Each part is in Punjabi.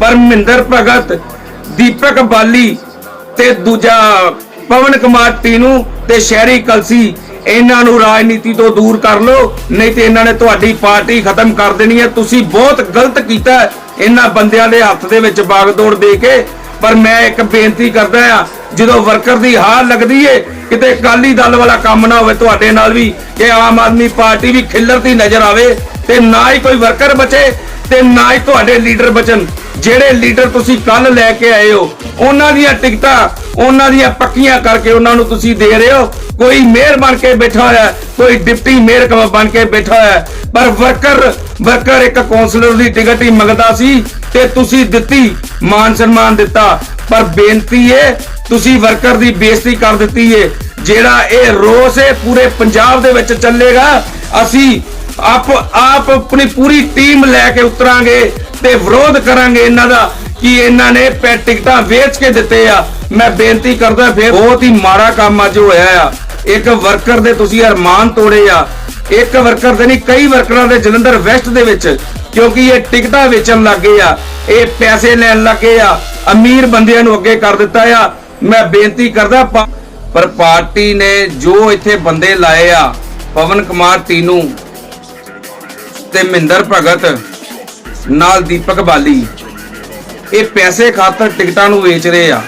ਪਰਮਿੰਦਰ ਭਗਤ, ਦੀਪਕ ਬਾਲੀ ਤੇ ਦੂਜਾ ਪਵਨ ਕੁਮਾਰ ਟੀਨੂ ਤੇ ਸ਼ਹਿਰੀ ਕਲਸੀ, ਇਹਨਾਂ ਨੂੰ ਰਾਜਨੀਤੀ ਤੋਂ ਦੂਰ ਕਰ ਲਓ, ਨਹੀਂ ਤੇ ਇਹਨਾਂ ਨੇ ਤੁਹਾਡੀ ਪਾਰਟੀ ਖਤਮ ਕਰ ਦੇਣੀ ਹੈ। ਤੁਸੀਂ ਬਹੁਤ ਗਲਤ ਕੀਤਾ ਇਹਨਾਂ ਬੰਦਿਆਂ ਦੇ ਹੱਥ ਦੇ ਵਿੱਚ ਬਾਗਦੌੜ ਦੇ ਕੇ, ਪਰ ਮੈਂ ਇੱਕ ਬੇਨਤੀ ਕਰਦਾ ਆ ਜਦੋਂ ਵਰਕਰ ਦੀ ਹਾਰ ਲੱਗਦੀ ਏ, ਕਿਤੇ ਅਕਾਲੀ ਦਲ ਵਾਲਾ ਕੰਮ ਨਾ ਹੋਵੇ ਤੁਹਾਡੇ ਨਾਲ ਵੀ, ਕਿ ਆਮ ਆਦਮੀ ਪਾਰਟੀ ਵੀ ਖਿੱਲਰਦੀ ਨਜ਼ਰ ਆਵੇ, ਤੇ ਨਾ ਹੀ ਕੋਈ ਵਰਕਰ ਬਚੇ, ਤੇ ਨਾ ਹੀ ਤੁਹਾਡੇ ਲੀਡਰ ਬਚਣ। ਜਿਹੜੇ ਲੀਡਰ ਤੁਸੀਂ ਕੱਲ ਲੈ ਕੇ ਆਏ ਹੋ, ਉਹਨਾਂ ਦੀਆਂ ਟਿਕਟਾਂ, ਉਹਨਾਂ ਦੀਆਂ ਪੱਕੀਆਂ ਕਰਕੇ ਉਹਨਾਂ ਨੂੰ ਤੁਸੀਂ ਦੇ ਰਹੇ ਹੋ। ਕੋਈ ਮੇਅਰ ਬਣ ਕੇ ਬੈਠਾ ਹੋਇਆ, ਕੋਈ ਡਿਪਟੀ ਮੇਅਰ ਬਣ ਕੇ ਬੈਠਾ ਹੋਇਆ। ਪਰ ਵਰਕਰ ਵਰਕਰ ਇੱਕ ਕੌਂਸਲਰ ਦੀ ਟਿਕਟ ਹੀ ਮੰਗਦਾ ਸੀ ਤੇ ਤੁਸੀਂ ਦਿੱਤੀ, ਮਾਨ ਸਨਮਾਨ ਦਿੱਤਾ। ਪਰ ਬੇਨਤੀ ਏ, ਤੁਸੀਂ ਵਰਕਰ ਦੀ ਬੇਇੱਜ਼ਤੀ ਕਰ ਦਿੱਤੀ ਏ। ਜਿਹੜਾ ਇਹ ਰੋਸ ਏ, ਪੂਰੇ ਪੰਜਾਬ ਦੇ ਵਿੱਚ ਚੱਲੇਗਾ, ਅਸੀਂ ਆਪ ਆਪ ਆਪਣੀ ਪੂਰੀ ਟੀਮ ਲੈ ਕੇ ਉਤਰਾਂਗੇ ਤੇ ਵਿਰੋਧ ਕਰਾਂਗੇ ਇਹਨਾਂ ਦਾ ਕਿ ਇਹਨਾਂ ਨੇ ਪੈ ਟਿਕਟਾਂ ਵੇਚ ਕੇ ਦਿੱਤੇ ਆ। ਮੈਂ ਬੇਨਤੀ ਕਰਦਾ ਫਿਰ ਬਹੁਤ ਹੀ ਮਾੜਾ ਕੰਮ ਅੱਜ ਹੋਇਆ ਆ। ਇੱਕ ਵਰਕਰ ਦੇ ਤੁਸੀਂ ਅਰਮਾਨ ਤੋੜੇ ਆ। ਇੱਕ ਵਰਕਰ ਦੇ ਨਹੀਂ, ਕਈ ਵਰਕਰਾਂ ਦੇ ਜਲੰਧਰ ਵੈਸਟ ਦੇ ਵਿੱਚ, ਕਿਉਂਕਿ ਇਹ ਟਿਕਟਾਂ ਵੇਚਣ ਲੱਗੇ ਆ। ਇਹ ਪੈਸੇ ਲੈਣ ਲੱਗੇ ਆ। ਅਮੀਰ ਬੰਦਿਆਂ ਨੂੰ ਅੱਗੇ ਕਰ ਦਿੱਤਾ ਆ। ਮੈਂ ਬੇਨਤੀ ਕਰਦਾ ਪਰ ਪਾਰਟੀ ਨੇ ਜੋ ਇੱਥੇ ਬੰਦੇ ਲਾਏ ਆ, ਪਵਨ ਕੁਮਾਰ ਟੀਨੂ ਤੇ ਮਹਿੰਦਰ ਭਗਤ, ਨਾਲ ਦੀਪਕ ਬਾਲੀ। ਇਹ ਪੈਸੇ ਖਾਤਰ ਟਿਕਟਾਂ ਨੂੰ ਵੇਚ ਰਹੇ ਆ।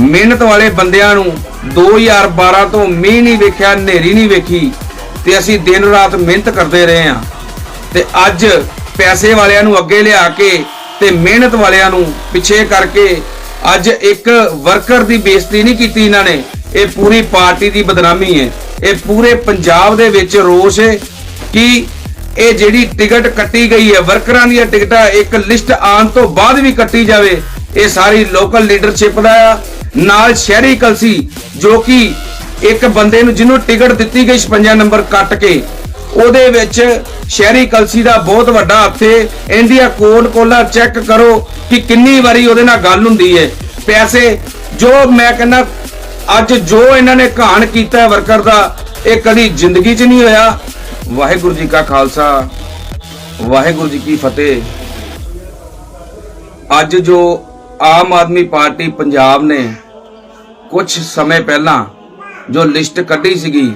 ਮਿਹਨਤ ਵਾਲੇ ਬੰਦਿਆਂ ਨੂੰ 2012 ਤੋਂ ਮੀਂਹ ਨਹੀਂ ਵੇਖਿਆ, ਹਨੇਰੀ ਨਹੀਂ ਵੇਖੀ ਤੇ ਅਸੀਂ ਦਿਨ ਰਾਤ ਮਿਹਨਤ ਕਰਦੇ ਰਹੇ ਆ। ਤੇ ਅੱਜ ਪੈਸੇ ਵਾਲਿਆਂ ਨੂੰ ਅੱਗੇ ਲਿਆ ਕੇ ਤੇ ਮਿਹਨਤ ਵਾਲਿਆਂ ਨੂੰ ਪਿੱਛੇ ਕਰਕੇ ਅੱਜ ਇੱਕ ਵਰਕਰ ਦੀ ਬੇਇੱਜ਼ਤੀ ਨਹੀਂ ਕੀਤੀ ਇਹਨਾਂ ਨੇ। ਇਹ ਪੂਰੀ ਪਾਰਟੀ ਦੀ ਬਦਨਾਮੀ ਹੈ। ਇਹ ਪੂਰੇ ਪੰਜਾਬ ਦੇ ਵਿੱਚ ਰੋਸ ਹੈ ਕਿ ਇਹ ਜਿਹੜੀ ਟਿਕਟ ਕੱਟੀ ਗਈ ਹੈ, ਵਰਕਰਾਂ ਦੀਆਂ ਟਿਕਟਾਂ ਇੱਕ ਲਿਸਟ ਆਉਣ ਤੋਂ ਬਾਅਦ ਵੀ ਕੱਟੀ ਜਾਵੇ, ਇਹ ਸਾਰੀ ਲੋਕਲ ਲੀਡਰਸ਼ਿਪ ਦਾ ਨਾਲ ਸ਼ਹਿਰੀ ਕਲਸੀ, ਜੋ ਕਿ ਇੱਕ ਬੰਦੇ ਨੂੰ ਜਿਹਨੂੰ ਟਿਕਟ ਦਿੱਤੀ ਗਈ 56 ਨੰਬਰ ਕੱਟ ਕੇ, ਉਹਦੇ ਵਿੱਚ ਸ਼ਹਿਰੀ ਕਲਸੀ ਦਾ ਬਹੁਤ ਵੱਡਾ ਹੱਥ ਹੈ ਇੰਡੀਆ ਕੋਡ ਕੋਲਾ ਚੈੱਕ ਕਰੋ ਕਿ ਕਿੰਨੀ ਵਾਰੀ ਉਹਦੇ ਨਾਲ ਗੱਲ ਹੁੰਦੀ ਹੈ ਪੈਸੇ, ਜੋ ਮੈਂ ਕਹਿੰਦਾ, ਅੱਜ ਜੋ ਇਹਨਾਂ ਨੇ ਘਾਣ ਕੀਤਾ ਵਰਕਰ ਦਾ, ਇਹ ਕਦੀ ਜ਼ਿੰਦਗੀ 'ਚ ਨਹੀਂ ਹੋਇਆ। ਵਾਹਿਗੁਰੂ ਜੀ ਕਾ ਖਾਲਸਾ, ਵਾਹਿਗੁਰੂ ਜੀ ਕੀ ਫਤਿਹ। ਅੱਜ ਜੋ ਆਮ ਆਦਮੀ ਪਾਰਟੀ ਪੰਜਾਬ ਨੇ ਕੁਝ ਸਮੇਂ ਪਹਿਲਾਂ ਜੋ ਲਿਸਟ ਕੱਢੀ ਸੀਗੀ,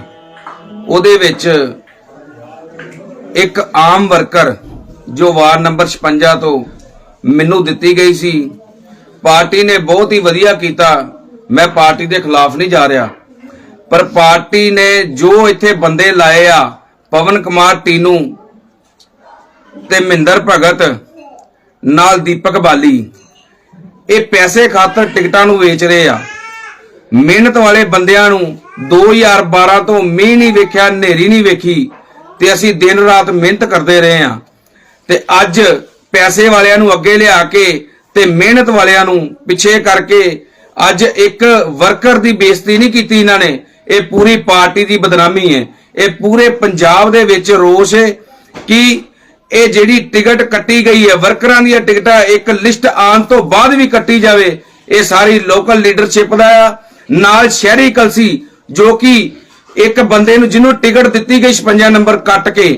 ਉਹਦੇ ਵਿੱਚ ਇੱਕ ਆਮ ਵਰਕਰ ਜੋ ਵਾਰਡ ਨੰਬਰ 56 ਤੋਂ ਮੈਨੂੰ ਦਿੱਤੀ ਗਈ ਸੀ। ਪਾਰਟੀ ਨੇ ਬਹੁਤ ਹੀ ਵਧੀਆ ਕੀਤਾ। ਮੈਂ ਪਾਰਟੀ ਦੇ ਖਿਲਾਫ ਨਹੀਂ ਜਾ ਰਿਹਾ। ਪਰ ਪਾਰਟੀ ਨੇ ਜੋ ਇੱਥੇ ਬੰਦੇ ਲਾਏ ਆ ਪਵਨ ਕੁਮਾਰ ਟੀਨੂ ਤੇ ਮਹਿੰਦਰ ਭਗਤ ਨਾਲ ਦੀਪਕ ਬਾਲੀ। ਇਹ ਪੈਸੇ ਖਾਤਰ ਟਿਕਟਾਂ ਨੂੰ ਵੇਚ ਰਹੇ ਆ। ਮਿਹਨਤ ਵਾਲੇ ਬੰਦਿਆਂ ਨੂੰ 2012 ਤੋਂ ਮੀਂਹ ਨਹੀਂ ਵੇਖਿਆ, ਹਨੇਰੀ ਨਹੀਂ ਵੇਖੀ ਤੇ ਅਸੀਂ ਦਿਨ ਰਾਤ ਮਿਹਨਤ ਕਰਦੇ ਰਹੇ ਆ। ਤੇ ਅੱਜ ਪੈਸੇ ਵਾਲਿਆਂ ਨੂੰ ਅੱਗੇ ਲਿਆ ਕੇ ਤੇ ਮਿਹਨਤ ਵਾਲਿਆਂ ਨੂੰ ਪਿੱਛੇ ਕਰਕੇ ਅੱਜ ਇੱਕ ਵਰਕਰ ਦੀ ਬੇਇੱਜ਼ਤੀ ਨਹੀਂ ਕੀਤੀ ਇਹਨਾਂ ਨੇ। ਇਹ ਪੂਰੀ ਪਾਰਟੀ ਦੀ ਬਦਨਾਮੀ ਹੈ। ਇਹ ਪੂਰੇ ਪੰਜਾਬ ਦੇ ਵਿੱਚ ਰੋਸ ਹੈ ਕਿ ਇਹ ਜਿਹੜੀ ਟਿਕਟ ਕੱਟੀ ਗਈ ਹੈ, ਵਰਕਰਾਂ ਦੀਆਂ ਟਿਕਟਾਂ ਇੱਕ ਲਿਸਟ ਆਉਣ ਤੋਂ ਬਾਅਦ ਵੀ ਕੱਟੀ ਜਾਵੇ, ਇਹ ਸਾਰੀ ਲੋਕਲ ਲੀਡਰਸ਼ਿਪ ਦਾ ਨਾਲ ਸ਼ਹਿਰੀ ਕਲਸੀ, ਜੋ ਕਿ ਇੱਕ ਬੰਦੇ ਨੂੰ ਜਿਹਨੂੰ ਟਿਕਟ ਦਿੱਤੀ ਗਈ 56 ਨੰਬਰ ਕੱਟ ਕੇ,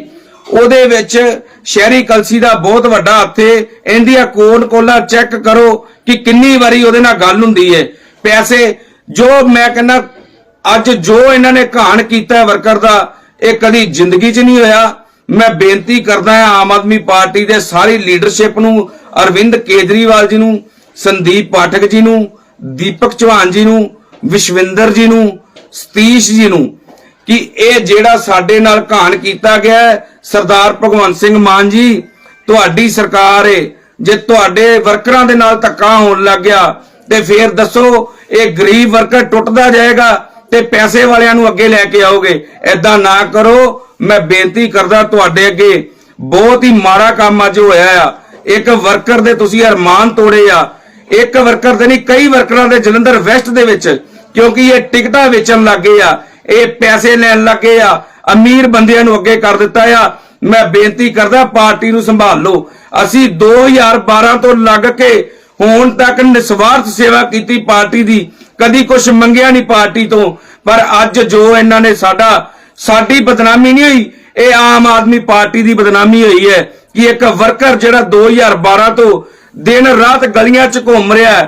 ਉਹਦੇ ਵਿੱਚ ਸ਼ਹਿਰੀ ਕਲਸੀ ਦਾ ਬਹੁਤ ਵੱਡਾ ਹੱਥ ਹੈ। ਇੰਡੀਆ ਕੋਡ ਕੋਲਾ ਚੈੱਕ ਕਰੋ ਕਿ ਕਿੰਨੀ ਵਾਰੀ ਉਹਦੇ ਨਾਲ ਗੱਲ ਹੁੰਦੀ ਹੈ। ਪੈਸੇ, ਜੋ ਮੈਂ ਕਹਿੰਦਾ ਅੱਜ ਜੋ ਇਹਨਾਂ ਨੇ ਘਾਣ ਕੀਤਾ ਹੈ ਵਰਕਰ ਦਾ, ਇਹ ਕਦੀ ਜ਼ਿੰਦਗੀ 'ਚ ਨਹੀਂ ਹੋਇਆ। ਮੈਂ ਬੇਨਤੀ ਕਰਦਾ ਹਾਂ ਆਮ ਆਦਮੀ ਪਾਰਟੀ ਦੇ ਸਾਰੀ ਲੀਡਰਸ਼ਿਪ ਨੂੰ, ਅਰਵਿੰਦ ਕੇਜਰੀਵਾਲ ਜੀ ਨੂੰ, ਸੰਦੀਪ ਪਾਠਕ ਜੀ ਨੂੰ, ਦੀਪਕ ਚੌਹਾਨ ਜੀ ਨੂੰ, ਵਿਸ਼ਵਿੰਦਰ ਜੀ ਨੂੰ, ਸਤੀਸ਼ ਜੀ ਨੂੰ, ਕਿ ਇਹ ਜਿਹੜਾ ਸਾਡੇ ਨਾਲ ਘਾਣ ਕੀਤਾ ਗਿਆ ਸਰਦਾਰ ਭਗਵੰਤ ਸਿੰਘ ਮਾਨ ਜੀ, ਤੁਹਾਡੀ ਸਰਕਾਰ ਏ। ਜੇ ਤੁਹਾਡੇ ਵਰਕਰਾਂ ਦੇ ਨਾਲ ਧੱਕਾ ਹੋਣ ਲੱਗ ਗਿਆ, ਤੇ ਫੇਰ ਦੱਸੋ, ਇਹ ਗਰੀਬ ਵਰਕਰ ਟੁੱਟਦਾ ਜਾਏਗਾ ਤੇ ਪੈਸੇ ਵਾਲਿਆਂ ਨੂੰ ਅੱਗੇ ਲੈ ਕੇ ਆਓਗੇ। ਐਦਾਂ ਨਾ ਕਰੋ। ਮੈਂ ਬੇਨਤੀ ਕਰਦਾ ਤੁਹਾਡੇ ਅੱਗੇ। ਬਹੁਤ ਹੀ ਮਾੜਾ ਕੰਮ ਅੱਜ ਹੋਇਆ ਆ। ਇੱਕ ਵਰਕਰ ਦੇ ਤੁਸੀਂ ਅਰਮਾਨ ਤੋੜੇ ਆ। ਇੱਕ ਵਰਕਰ ਦੇ ਨਹੀਂ, ਕਈ ਵਰਕਰਾਂ ਦੇ ਜਲੰਧਰ ਵੈਸਟ ਦੇ ਵਿੱਚ, ਕਿਉਂਕਿ ਇਹ ਟਿਕਟਾਂ ਵੇਚਣ ਲੱਗੇ ਆ। ਇਹ ਪੈਸੇ ਲੈਣ ਲੱਗੇ ਆ। ਅਮੀਰ ਬੰਦਿਆਂ ਨੂੰ ਅੱਗੇ ਕਰ ਦਿੱਤਾ ਆ। ਮੈਂ ਬੇਨਤੀ ਕਰਦਾ ਪਾਰਟੀ ਨੂੰ ਸੰਭਾਲ ਲਓ। ਅਸੀਂ 2012 ਤੋਂ ਲੱਗ ਕੇ ਹੁਣ ਤੱਕ ਨਿਸਵਾਰਥ ਸੇਵਾ ਕੀਤੀ ਪਾਰਟੀ ਦੀ। ਕਦੀ ਕੁਝ ਮੰਗਿਆ ਨਹੀਂ ਪਾਰਟੀ ਤੋਂ। ਪਰ ਅੱਜ ਜੋ ਇਹਨਾਂ ਨੇ ਸਾਡਾ, ਸਾਡੀ ਬਦਨਾਮੀ ਨਹੀਂ ਹੋਈ, ਇਹ ਆਮ ਆਦਮੀ ਪਾਰਟੀ ਦੀ ਬਦਨਾਮੀ ਹੋਈ ਹੈ ਕਿ ਇੱਕ ਵਰਕਰ ਜਿਹੜਾ 2012 ਤੋਂ ਦਿਨ ਰਾਤ ਗਲੀਆਂ 'ਚ ਘੁੰਮ ਰਿਹਾ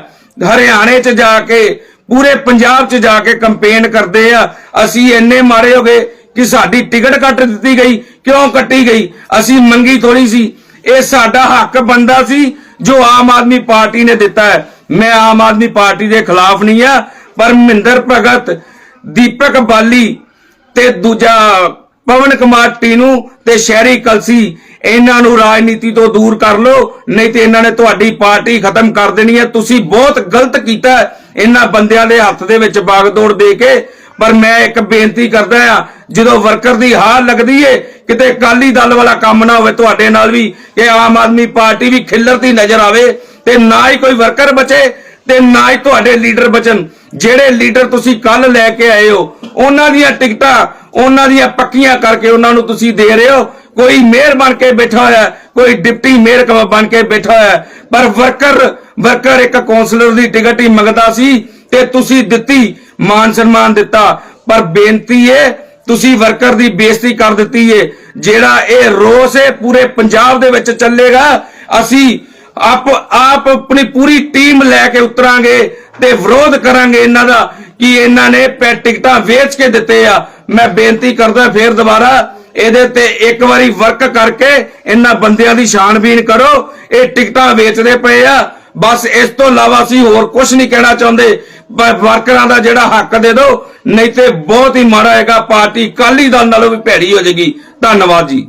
ਹਰਿਆਣੇ 'ਚ ਜਾ ਕੇ, ਪੂਰੇ ਪੰਜਾਬ 'ਚ ਜਾ ਕੇ ਕੰਪੇਨ ਕਰਦੇ ਆ, ਅਸੀਂ ਇੰਨੇ ਮਾਰੇ ਹੋ ਗਏ ਕਿ ਸਾਡੀ ਟਿਕਟ ਕੱਟ ਦਿੱਤੀ ਗਈ, ਕਿਉਂ ਕੱਟੀ ਗਈ? ਅਸੀਂ ਮੰਗੀ ਥੋੜੀ ਸੀ। ਇਹ ਸਾਡਾ ਹੱਕ ਬੰਦਾ ਸੀ ਜੋ ਆਮ ਆਦਮੀ ਪਾਰਟੀ ਨੇ ਦਿੱਤਾ ਹੈ। ਮੈਂ ਆਮ ਆਦਮੀ ਪਾਰਟੀ ਦੇ ਖਿਲਾਫ ਨਹੀਂ ਆ, ਪਰ ਮਹਿੰਦਰ ਭਗਤ, ਦੀਪਕ ਬਾਲੀ ਤੇ ਦੂਜਾ ਪਵਨ ਕੁਮਾਰ ਟੀਨੂ ਤੇ ਸ਼ਹਿਰੀ ਕਲਸੀ, ਇਹਨਾਂ ਨੂੰ ਰਾਜਨੀਤੀ ਤੋਂ ਦੂਰ ਕਰ ਲਓ, ਨਹੀਂ ਤੇ ਇਹਨਾਂ ਨੇ ਤੁਹਾਡੀ ਪਾਰਟੀ ਖਤਮ ਕਰ ਦੇਣੀ ਹੈ। ਤੁਸੀਂ ਬਹੁਤ ਗਲਤ ਕੀਤਾ ਇਹਨਾਂ ਬੰਦਿਆਂ ਦੇ ਹੱਥ ਦੇ ਵਿੱਚ ਬਾਗਦੌੜ ਦੇ ਕੇ, ਪਰ ਮੈਂ ਇੱਕ ਬੇਨਤੀ ਕਰਦਾ ਆ ਜਦੋਂ ਵਰਕਰ ਦੀ ਹਾਰ ਲੱਗਦੀ ਏ, ਕਿਤੇ ਕਾਲੀ ਦਲ ਵਾਲਾ ਕੰਮ ਨਾ ਹੋਵੇ, ਤੁਹਾਡੇ ਨਾਲ ਵੀ, ਕਿ ਆਮ ਆਦਮੀ ਪਾਰਟੀ ਵੀ ਖਿੱਲਰਦੀ ਨਜ਼ਰ ਆਵੇ ਤੇ ਨਾ ਹੀ ਕੋਈ ਵਰਕਰ ਬਚੇ ਤੇ ਨਾ ਹੀ ਤੁਹਾਡੇ ਲੀਡਰ ਬਚਨ ਜਿਹੜੇ ਲੀਡਰ ਤੁਸੀਂ ਕੱਲ ਲੈ ਕੇ ਆਏ ਹੋ, ਉਹਨਾਂ ਦੀਆਂ ਟਿਕਟਾਂ, ਉਹਨਾਂ ਦੀਆਂ ਪੱਕੀਆਂ ਕਰਕੇ ਉਹਨਾਂ ਨੂੰ ਤੁਸੀਂ ਦੇ ਰਹੇ ਹੋ। ਕੋਈ ਮੇਅਰ ਬਣ ਕੇ ਬੈਠਾ ਹੋਇਆ, ਕੋਈ ਡਿਪਟੀ ਮੇਅਰ ਬਣ ਕੇ ਬੈਠਾ ਹੋਇਆ। ਪਰ ਵਰਕਰ ਵਰਕਰ ਇੱਕ ਕੌਂਸਲਰ ਦੀ ਟਿਕਟ ਹੀ ਮੰਗਦਾ ਸੀ ਤੇ ਤੁਸੀਂ ਦਿੱਤੀ, ਮਾਨ ਸਨਮਾਨ ਦਿੱਤਾ। ਪਰ ਬੇਨਤੀ ਏ, ਤੁਸੀਂ ਵਰਕਰ ਦੀ ਬੇਇੱਜ਼ਤੀ ਕਰ ਦਿੱਤੀ ਏ। ਜਿਹੜਾ ਇਹ ਰੋਸ ਏ, ਪੂਰੇ ਪੰਜਾਬ ਦੇ ਵਿੱਚ ਚੱਲੇਗਾ, ਅਸੀਂ ਆਪ ਆਪ ਆਪਣੀ ਪੂਰੀ ਟੀਮ ਲੈ ਕੇ ਉਤਰਾਂਗੇ ਤੇ ਵਿਰੋਧ ਕਰਾਂਗੇ ਇਹਨਾਂ ਦਾ ਕਿ ਇਹਨਾਂ ਨੇ ਪੈ ਟਿਕਟਾਂ ਵੇਚ ਕੇ ਦਿੱਤੇ ਆ। ਮੈਂ ਬੇਨਤੀ ਕਰਦਾ ਫੇਰ ਦੁਬਾਰਾ ਇਹਦੇ ਤੇ ਇੱਕ ਵਾਰੀ ਵਰਕ ਕਰਕੇ ਇਹਨਾਂ ਬੰਦਿਆਂ ਦੀ ਛਾਣਬੀਨ ਕਰੋ। ਇਹ ਟਿਕਟਾਂ ਵੇਚਦੇ ਪਏ ਆ। ਬਸ ਇਸ ਤੋਂ ਇਲਾਵਾ ਅਸੀਂ ਹੋਰ ਕੁਝ ਨਹੀਂ ਕਹਿਣਾ ਚਾਹੁੰਦੇ। ਵਰਕਰਾਂ ਦਾ ਜਿਹੜਾ ਹੱਕ ਦੇ ਦਿਓ, ਨਹੀਂ ਤੇ ਬਹੁਤ ਹੀ ਮਾੜਾ ਹੈਗਾ। ਪਾਰਟੀ ਕਾਲੀ ਦਲ ਨਾਲੋਂ ਵੀ ਭੈੜੀ ਹੋ ਜਾਏਗੀ। ਧੰਨਵਾਦ ਜੀ।